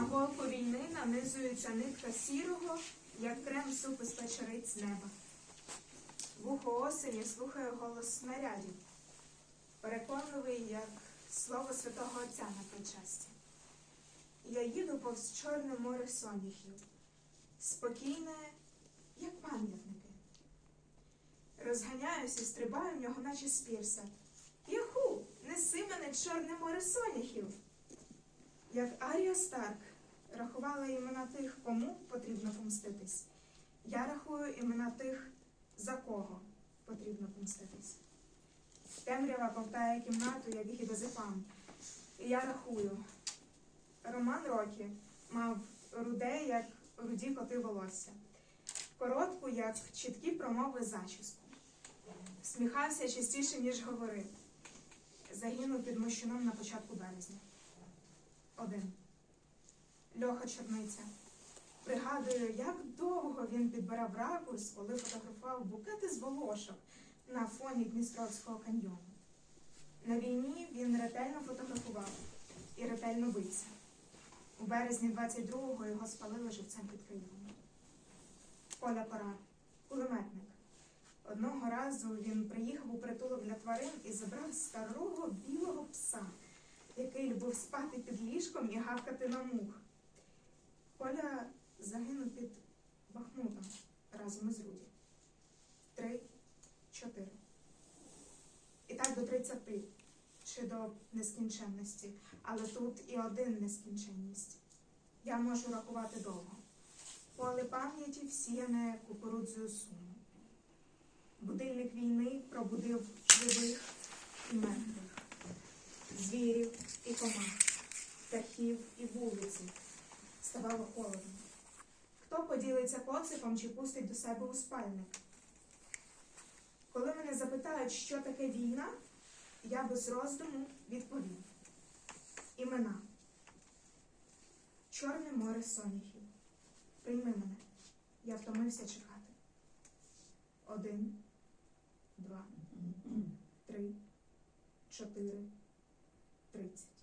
На голку війни нанизується нитка сірого, як крем суп із печериць неба. Вухо осені слухає голос снарядів, переконливий, як слово святого Отця на причасті. Я їду повз Чорне море соняхів, спокійне, як пам'ятники. Розганяюся, стрибаю в нього, наче спірса. Яху, неси мене Чорне море соняхів. Як Арія Старк рахувала імена тих, кому потрібно помститись. Я рахую імена тих, за кого потрібно помститись. Темрява ковтає кімнату, як гідозепам. І я рахую. Роман Рокі мав руде, як руді коти волосся, коротку, як чіткі промови зачіску. Сміхався частіше, ніж говорив. Загинув під Мощуном на початку березня. Один. Льоха Чорниця. Пригадую, як довго він підбирав ракурс, коли фотографував букети з волошок на фоні Дністровського каньйону. На війні він ретельно фотографував і ретельно бився. У березні 22-го його спалили живцем під Києвом. Коля Пора, кулеметник. Одного разу він приїхав у притулок для тварин і забрав старого білого пса, який любив спати під ліжком і гавкати на мух. Коля загинув під Бахмутом разом із Руді. Три, чотири. І так до тридцяти, чи до нескінченності, але тут і один нескінченність. Я можу рахувати довго. Поле пам'яті всіяне кукурудзою суму. Будильник війни пробудив живих і мертвих, звірів і комах, птахів і вулиці. Ставало холодно. Хто поділиться коциком чи пустить до себе у спальник? Коли мене запитають, що таке війна, я без роздуму відповім. Імена. Чорне море соняхів. Прийми мене. Я втомився чекати. Один, два, три, чотири, тридцять.